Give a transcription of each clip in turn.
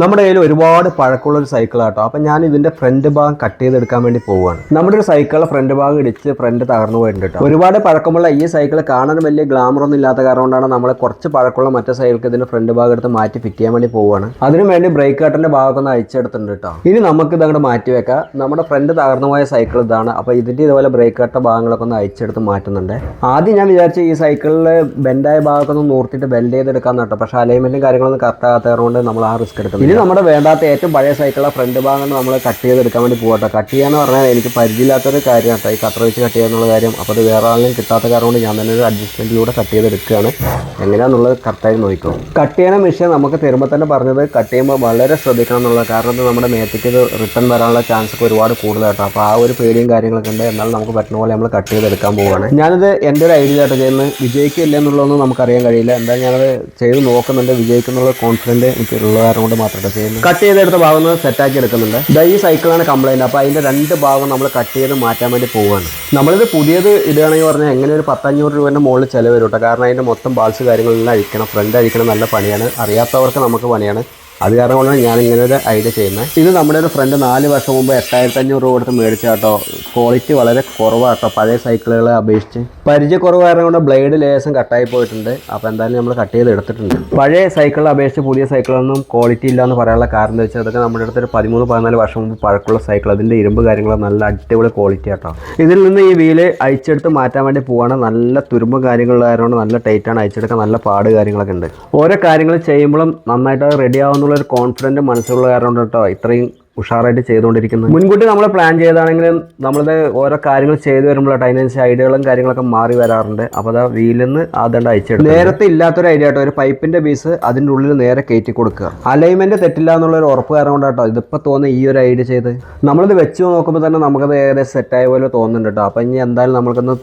നമ്മുടെ കയ്യിൽ ഒരുപാട് പഴക്കമുള്ള ഒരു സൈക്കിൾ ആട്ടോ. അപ്പം ഞാൻ ഇതിന്റെ ഫ്രണ്ട് ഭാഗം കട്ട് ചെയ്ത് എടുക്കാൻ വേണ്ടി പോവുകയാണ്. നമ്മുടെ ഒരു സൈക്കിളിലെ ഫ്രണ്ട് ഭാഗം ഇടിച്ച് ഫ്രണ്ട് തകർന്നു പോയിട്ടുണ്ട് ഒരുപാട് പഴക്കമുള്ള ഈ സൈക്കിൾ കാണാൻ വലിയ ഗ്ലാമർ ഒന്നും ഇല്ലാത്ത കാരണം കൊണ്ടാണ് നമ്മൾ കുറച്ച് പഴക്കമുള്ള മറ്റേ സൈക്കിൾക്ക് ഇതിന്റെ ഫ്രണ്ട് ഭാഗം എടുത്ത് മാറ്റി ഫിറ്റ് ചെയ്യാൻ വേണ്ടി പോവുകയാണ്. അതിനു വേണ്ടി ബ്രേക്ക് കട്ടിന്റെ ഭാഗമൊക്കെ ഒന്ന് അയച്ചെടുത്തിട്ടുണ്ട് കേട്ടോ ഇനി നമുക്ക് ഇത് അങ്ങോട്ട് മാറ്റി വെക്കാം. നമ്മുടെ ഫ്രണ്ട് തകർന്നു പോയ സൈക്കിൾ ഇതാണ്. അപ്പോൾ ഇതിന്റെ ഇതുപോലെ ബ്രേക്ക് കട്ട ഭാഗങ്ങളൊക്കെ ഒന്ന് അയച്ചെടുത്ത് മാറ്റുന്നുണ്ട്. ആദ്യം ഞാൻ വിചാരിച്ചു ഈ സൈക്കിളിൽ ബെൻഡായ ഭാഗമൊക്കെ ഒന്ന് നൂർത്തിട്ട് ബെൻഡ് ചെയ്തെടുക്കാൻ കേട്ടോ പക്ഷേ അലൈൻമെന്റും കാര്യങ്ങളൊന്നും കറക്റ്റ് ആകാത്തതുകൊണ്ട് നമ്മൾ ആ റിസ്ക് എടുക്കുന്നത് ഇനി നമ്മുടെ വേണ്ടാത്ത ഏറ്റവും പഴയ സൈക്കിളെ ഫ്രണ്ട് ഭാഗം നമ്മൾ കട്ട് ചെയ്തെടുക്കാൻ വേണ്ടി പോകട്ടെ കട്ട് ചെയ്യാന്ന് പറഞ്ഞാൽ എനിക്ക് പരിചയമില്ലാത്തൊരു കാര്യം കേട്ടോ ഈ കട്ടർ വെച്ച് കട്ട് ചെയ്യാന്നുള്ള കാര്യം. അപ്പോൾ അത് വേറെ ആളിനും കിട്ടാത്ത കാരണം കൊണ്ട് ഞാൻ തന്നെ ഒരു അഡ്ജസ്റ്റ്മെന്റിലൂടെ കട്ട് ചെയ്തെടുക്കുകയാണ്. എങ്ങനെയാണെന്നുള്ളത് കറക്റ്റായി നോക്കിക്കോ. കട്ട് ചെയ്യണ മെഷീൻ നമുക്ക് തരുമ്പോൾ തന്നെ പറഞ്ഞത് കട്ട് ചെയ്യുമ്പോൾ വളരെ ശ്രദ്ധിക്കണം എന്നുള്ളത് കാരണം നമ്മുടെ മേത്തേക്ക് ഇത് റിട്ടേൺ വരാനുള്ള ചാൻസ് ഒക്കെ ഒരുപാട് കൂടുതലായിട്ടോ അപ്പോൾ ആ ഒരു പേടിയും കാര്യങ്ങളൊക്കെ ഉണ്ട്. എന്നാൽ നമുക്ക് പറ്റുന്ന പോലെ നമ്മൾ കട്ട് ചെയ്തെടുക്കാൻ പോവുകയാണ് ഞാനിത് എന്റെ ഒരു ഐഡിയ ആയിട്ട് ചെയ്യുന്നത്. വിജയിക്കില്ല എന്നുള്ളതൊന്നും നമുക്കറിയാൻ കഴിയില്ല. എന്തായാലും ഞാനത് ചെയ്ത് നോക്കുന്നുണ്ട്. വിജയിക്കുന്നുള്ള കോൺഫിഡന്റ് എനിക്ക് ഉള്ള കാരണം കൊണ്ട് മാത്രമേ ചെയ്യുന്നത്. കട്ട് ചെയ്തെടുത്ത ഭാഗം സെറ്റാക്കി എടുക്കുന്നുണ്ട്. ഈ സൈക്കിളാണ് കംപ്ലൈന്റ് അപ്പോൾ അതിന്റെ രണ്ട് ഭാഗം നമ്മൾ കട്ട് ചെയ്ത് മാറ്റാൻ വേണ്ടി പോവുകയാണ് നമ്മളിത് പുതിയത് ഇടുകയാണെങ്കിൽ പറഞ്ഞാൽ എങ്ങനെ ഒരു പത്തഞ്ഞൂറ് രൂപേന്റെ മുകളിൽ ചിലവ് വരും കേട്ടോ കാരണം അതിന്റെ മൊത്തം ബാൾസ് കാര്യങ്ങളെല്ലാം അഴിക്കണം ഫ്രണ്ട് അഴിക്കണം നല്ല പണിയാണ്. അറിയാത്തവർക്ക് നമുക്ക് പണിയാണ്. അത് കാരണം കൊണ്ടാണ് ഞാൻ ഇങ്ങനെ ഒരു ഐഡിയ ചെയ്യുന്നത് ഇത് നമ്മുടെ ഒരു ഫ്രണ്ട് നാല് വർഷം മുമ്പ് എട്ടായിരത്തി അഞ്ഞൂറ് രൂപ കൊടുത്ത് മേടിച്ച കേട്ടോ. ക്വാളിറ്റി വളരെ കുറവാട്ടോ പഴയ സൈക്കിളുകളെ അപേക്ഷിച്ച്. പരിചയക്കുറവ് കാരണം കൊണ്ട് ബ്ലേഡ് ലേസം കട്ടായി പോയിട്ടുണ്ട്. അപ്പോൾ എന്തായാലും നമ്മൾ കട്ട് ചെയ്ത് എടുത്തിട്ടുണ്ട്. പഴയ സൈക്കിളിനെ അപേക്ഷിച്ച് പുതിയ സൈക്കിളൊന്നും ക്വാളിറ്റി ഇല്ല എന്ന് പറയാനുള്ള കാരണം എന്താ വെച്ചാൽ അതൊക്കെ നമ്മുടെ അടുത്തൊരു പതിമൂന്ന് പതിനാല് വർഷം മുമ്പ് പഴക്കമുള്ള സൈക്കിൾ അതിന്റെ ഇരുമ്പ് കാര്യങ്ങൾ നല്ല അടിപൊളി ക്വാളിറ്റി ആട്ടോ. ഇതിൽ നിന്ന് ഈ വീൽ അയച്ചെടുത്ത് മാറ്റാൻ വേണ്ടി പോവാണ്. നല്ല തുരുമ്പ് കാര്യങ്ങളുള്ള കാരണം നല്ല ടൈറ്റാണ് അയച്ചെടുക്കാൻ നല്ല പാട് കാര്യങ്ങളൊക്കെ ഉണ്ട്. ഓരോ കാര്യങ്ങൾ ചെയ്യുമ്പോഴും നന്നായിട്ട് റെഡി ആവുന്നുള്ള ഒരു കോൺഫിഡന്റ് മനസ്സിലുള്ള കാരണം കേട്ടോ. ഇത്രയും ഉഷാറായിട്ട് ചെയ്തുകൊണ്ടിരിക്കുന്നത്. മുൻകൂട്ടി നമ്മൾ പ്ലാൻ ചെയ്താണെങ്കിലും നമ്മളത് ഓരോ കാര്യങ്ങൾ ചെയ്തു വരുമ്പോഴായിട്ട് അതിനനുസരിച്ച് ഐഡിയകളും കാര്യങ്ങളൊക്കെ മാറി വരാറുണ്ട്. അപ്പോൾ അത് വീലിൽ നിന്ന് ആദ്യം അയച്ചെടുക്കും നേരത്തെ ഇല്ലാത്തൊരു ഐഡിയ കേട്ടോ ഒരു പൈപ്പിന്റെ പീസ് അതിന്റെ ഉള്ളിൽ നേരെ കയറ്റി കൊടുക്കുക. അലൈൻമെന്റ് തെറ്റില്ല എന്നുള്ള ഒരു ഉറപ്പ് കാരണം കൊണ്ടാട്ടോ ഇതിപ്പോൾ തോന്നുന്ന ഈ ഒരു ഐഡിയ ചെയ്ത് നമ്മളിത് വെച്ച് നോക്കുമ്പോൾ തന്നെ നമുക്കത് ഏകദേശം സെറ്റായ പോലെ തോന്നുന്നുണ്ട് കേട്ടോ അപ്പോൾ ഇനി എന്തായാലും നമുക്കൊന്ന്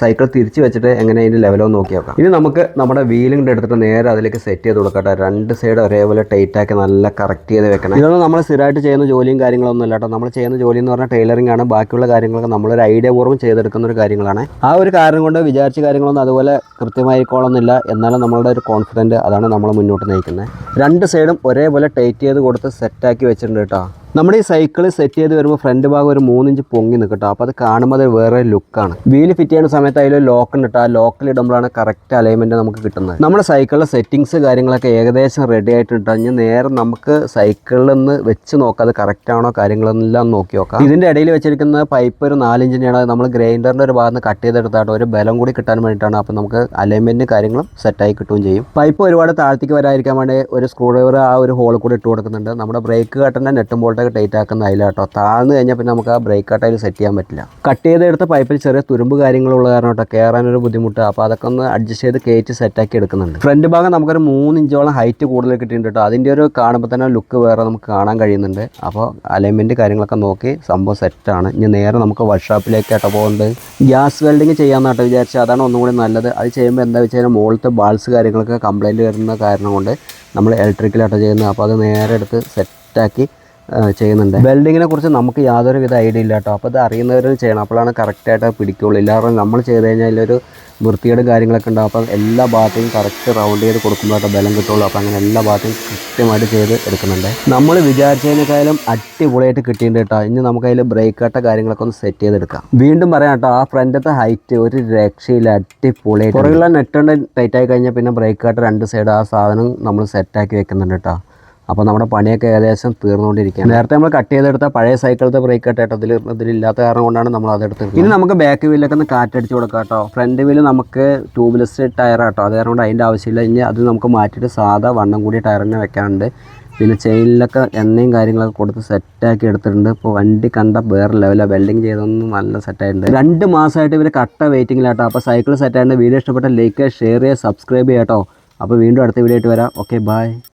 സൈക്കിൾ തിരിച്ച് വെച്ചിട്ട് എങ്ങനെ അതിന്റെ ലെവലോ നോക്കി നോക്കാം. ഇനി നമുക്ക് നമ്മുടെ വീലിംഗ് എടുത്തിട്ട് നേരെ അതിലേക്ക് സെറ്റ് ചെയ്ത് കൊടുക്കട്ടെ രണ്ട് സൈഡ് ഒരേപോലെ ടൈറ്റാക്കി നല്ല കറക്റ്റ് ചെയ്ത് വെക്കണം. ഇതൊന്നും നമ്മൾ സ്ഥിരമായിട്ട് ചെയ്യുന്ന ജോലിയും കാര്യങ്ങളൊന്നും അല്ല കേട്ടോ നമ്മൾ ചെയ്യുന്ന ജോലി എന്ന് പറഞ്ഞാൽ ടൈലറിംഗ് ആണ്. ബാക്കിയുള്ള കാര്യങ്ങളൊക്കെ നമ്മളൊരു ഐഡിയ പൂർവം ചെയ്തെടുക്കുന്ന ഒരു കാര്യങ്ങളാണ്. ആ ഒരു കാരണം കൊണ്ട് വിചാരിച്ച കാര്യങ്ങളൊന്നും അതുപോലെ കൃത്യമായിക്കോളൊന്നുമില്ല എന്നാലും നമ്മളുടെ ഒരു കോൺഫിഡന്റ് അതാണ് നമ്മൾ മുന്നോട്ട് നയിക്കുന്നത് രണ്ട് സൈഡും ഒരേപോലെ ടൈറ്റ് ചെയ്ത് കൊടുത്ത് സെറ്റാക്കി വെച്ചിട്ടുണ്ട് കേട്ടോ നമ്മുടെ ഈ സൈക്കിൾ സെറ്റ് ചെയ്ത് വരുമ്പോൾ ഫ്രണ്ട് ഭാഗം ഒരു മൂന്നിഞ്ച് പൊങ്ങി നിൽക്കട്ടോ അപ്പോൾ അത് കാണുമ്പോൾ അത് വേറെ ലുക്കാണ് വീൽ ഫിറ്റ് ചെയ്യുന്ന സമയത്ത് അതിൽ ലോക്ക് ഉണ്ട് ആ ലോക്കിൽ ഇടുമ്പോഴാണ് കറക്റ്റ് അലൈൻമെന്റ് നമുക്ക് കിട്ടുന്നത്. നമ്മുടെ സൈക്കിളിലെ സെറ്റിങ്സ് കാര്യങ്ങളൊക്കെ ഏകദേശം റെഡി ആയിട്ടുണ്ട് ഇനി നേരെ നമുക്ക് സൈക്കിളിൽ നിന്ന് വെച്ച് നോക്കാം. അത് കറക്റ്റ് ആണോ കാര്യങ്ങളെല്ലാം നോക്കി നോക്കാം. ഇതിന്റെ ഇടയിൽ വെച്ചിരിക്കുന്ന പൈപ്പ് ഒരു നാലിഞ്ചിനെയാണ് നമ്മൾ ഗ്രൈൻഡറിന്റെ ഒരു ഭാഗത്ത് കട്ട് ചെയ്തെടുത്താട്ടോ ഒരു ബലം കൂടി കിട്ടാൻ വേണ്ടിയിട്ടാണ്. അപ്പോൾ നമുക്ക് അലൈൻമെന്റ് കാര്യങ്ങളും സെറ്റായി കിട്ടുകയും ചെയ്യും. പൈപ്പ് ഒരുപാട് താഴ്ത്തിക്ക് വരാതിരിക്കാൻ വേണ്ടി ഒരു സ്ക്രൂ ഡ്രൈവർ ആ ഒരു ഹോൾ കൂടി ഇട്ട് കൊടുക്കുന്നുണ്ട് നമ്മുടെ ബ്രേക്ക് കട്ടന്റെ നെട്ടും ബോൾട്ടൊക്കെ ടൈറ്റ് ആക്കുന്ന അതിലാട്ടോ താഴ്ന്നു കഴിഞ്ഞാൽ പിന്നെ നമുക്ക് ആ ബ്രേക്ക് ആട്ടയിൽ സെറ്റ് ചെയ്യാൻ പറ്റില്ല. കട്ട് ചെയ്തെടുത്ത പൈപ്പിൽ ചെറിയ തുരുമ്പ് കാര്യങ്ങളുള്ള കാരണം കേട്ടോ കയറാനൊരു ബുദ്ധിമുട്ട്. അപ്പോൾ അതൊക്കെ ഒന്ന് അഡ്ജസ്റ്റ് ചെയ്ത് കയറ്റി സെറ്റാക്കി എടുക്കുന്നുണ്ട്. ഫ്രണ്ട് ഭാഗം നമുക്കൊരു മൂന്ന് ഇഞ്ചോളം ഹൈറ്റ് കൂടുതൽ കിട്ടിയിട്ടുണ്ട് കേട്ടോ. അതിന്റെ ഒരു കാണുമ്പോൾ തന്നെ ലുക്ക് വേറെ നമുക്ക് കാണാൻ കഴിയുന്നുണ്ട്. അപ്പോൾ അലൈൻമെന്റ് കാര്യങ്ങളൊക്കെ നോക്കി സംഭവം സെറ്റാണ് ഇനി നേരെ നമുക്ക് വർക്ക്ഷോപ്പിലേക്കാട്ടോ പോകുന്നത് ഗ്യാസ് വെൽഡിങ് ചെയ്യാമെന്നാട്ടോ വിചാരിച്ചാൽ അതാണ് ഒന്നും കൂടി നല്ലത്. അത് ചെയ്യുമ്പോൾ എന്താ വെച്ച് കഴിഞ്ഞാൽ മുകളിലത്തെ ബാൾസ് കാര്യങ്ങളൊക്കെ കംപ്ലൈന്റ് വരുന്ന കാരണം കൊണ്ട് നമ്മൾ ഇലക്ട്രിക്കലാട്ടോ ചെയ്യുന്നത്. അപ്പോൾ അത് നേരെ എടുത്ത് സെറ്റാക്കി ചെയ്യുന്നുണ്ട്. വെൽഡിങ്ങിനെ കുറിച്ച് നമുക്ക് യാതൊരു വിധ ഐഡിയ ഇല്ല കേട്ടോ അപ്പോൾ അത് അറിയുന്നവർ ചെയ്യണം അപ്പോഴാണ് കറക്റ്റായിട്ട് പിടിക്കുള്ളൂ. ഇല്ലാതെ നമ്മൾ ചെയ്ത് കഴിഞ്ഞാൽ ഒരു വൃത്തിയുടെ കാര്യങ്ങളൊക്കെ ഉണ്ടാവും. അപ്പോൾ എല്ലാ ഭാഗത്തെയും കറക്റ്റ് റൗണ്ട് ചെയ്ത് കൊടുക്കുമ്പോഴാട്ടോ ബലം കിട്ടുള്ളൂ. അപ്പോൾ അങ്ങനെ എല്ലാ ഭാഗത്തെയും കൃത്യമായിട്ട് ചെയ്ത് എടുക്കുന്നുണ്ട്. നമ്മൾ വിചാരിച്ചതിനേക്കാളും അടിപൊളിയായിട്ട് കിട്ടിയിട്ടുണ്ട് കേട്ടോ ഇനി നമുക്ക് അതിൽ ബ്രേക്ക് കട്ട കാര്യങ്ങളൊക്കെ ഒന്ന് സെറ്റ് ചെയ്തെടുക്കാം. വീണ്ടും പറയാം കേട്ടോ ആ ഫ്രണ്ടത്തെ ഹൈറ്റ് ഒരു രക്ഷയില്ല. അടിപൊളിയായിട്ട് പുറകുള്ള നെറ്റ് കൊണ്ട് ടൈറ്റ് ആയി കഴിഞ്ഞാൽ പിന്നെ ബ്രേക്ക് കട്ട രണ്ട് സൈഡ് ആ സാധനം നമ്മൾ സെറ്റാക്കി വെക്കുന്നുണ്ട് കേട്ടോ അപ്പോൾ നമ്മുടെ പണിയൊക്കെ ഏകദേശം തീർന്നുകൊണ്ടിരിക്കുകയാണ്. നേരത്തെ നമ്മൾ കട്ട് ചെയ്തെടുത്ത പഴയ സൈക്കിളത്തെ ബ്രേക്ക് കട്ട് അതിൽ ഇതിൽ ഇതിലില്ലാത്ത കാരണം കൊണ്ടാണ് നമ്മൾ അതെടുത്തത് ഇനി നമുക്ക് ബാക്ക് വീലൊക്കെ ഒന്ന് കാറ്റടിച്ച് കൊടുക്കാം കേട്ടോ. ഫ്രണ്ട് വീൽ നമുക്ക് ട്യൂബ്ലെസ് ടയർ കേട്ടോ അത് കാരണം കൊണ്ട് അതിന്റെ ആവശ്യമില്ല. ഇനി അത് നമുക്ക് മാറ്റിയിട്ട് സാധാ വണ്ണം കൂടിയ ടയർ തന്നെ വെക്കാനുണ്ട്. പിന്നെ ചെയിനിലൊക്കെ എണ്ണയും കാര്യങ്ങളൊക്കെ കൊടുത്ത് സെറ്റാക്കി എടുത്തിട്ടുണ്ട്. ഇപ്പോൾ വണ്ടി കണ്ട വേറെ ലെവലാണ് വെൽഡിങ് ചെയ്തൊന്നും നല്ല സെറ്റായിട്ടുണ്ട് രണ്ട് മാസമായിട്ട് ഇവർ കട്ട വെയിറ്റിങ്ങിലാട്ടോ അപ്പോൾ സൈക്കിൾ സെറ്റായിട്ട് വീഡിയോ ഇഷ്ടപ്പെട്ട ലൈക്ക് ഷെയർ ചെയ്യുക സബ്സ്ക്രൈബ് ചെയ്യാം കേട്ടോ. അപ്പോൾ വീണ്ടും അടുത്ത വീഡിയോ ആയിട്ട് വരാം. Okay bye